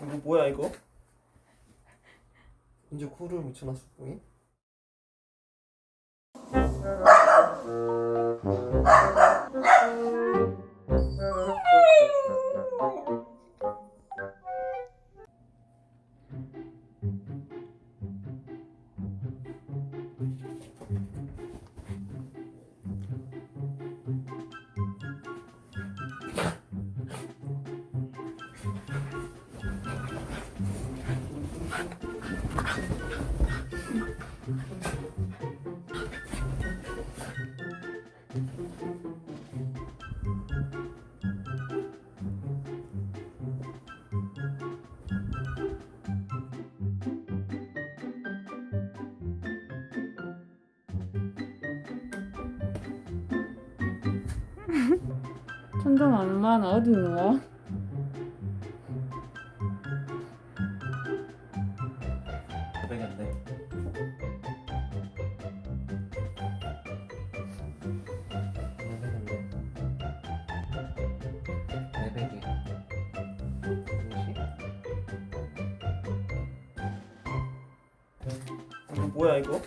이거 뭐야 이거? 이제 코를 묻혀놨을 거니? 천정 엄마는 어디 누워? 고백인데 내 베개 이거 뭐야 이거?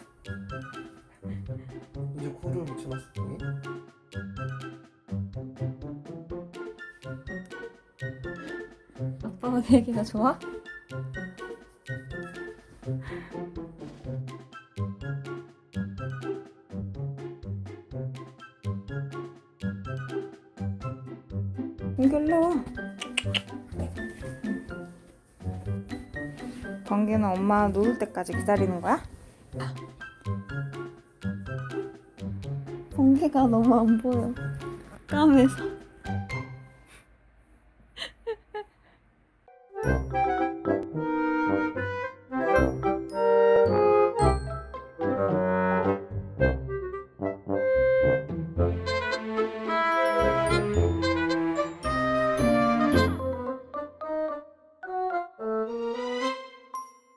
이제 코를 거니? 아빠가 내 얘기가 좋아? 이거 일로 와. 번개는 엄마 누울 때까지 기다리는 거야? 번개가 너무 안 보여. 까매서.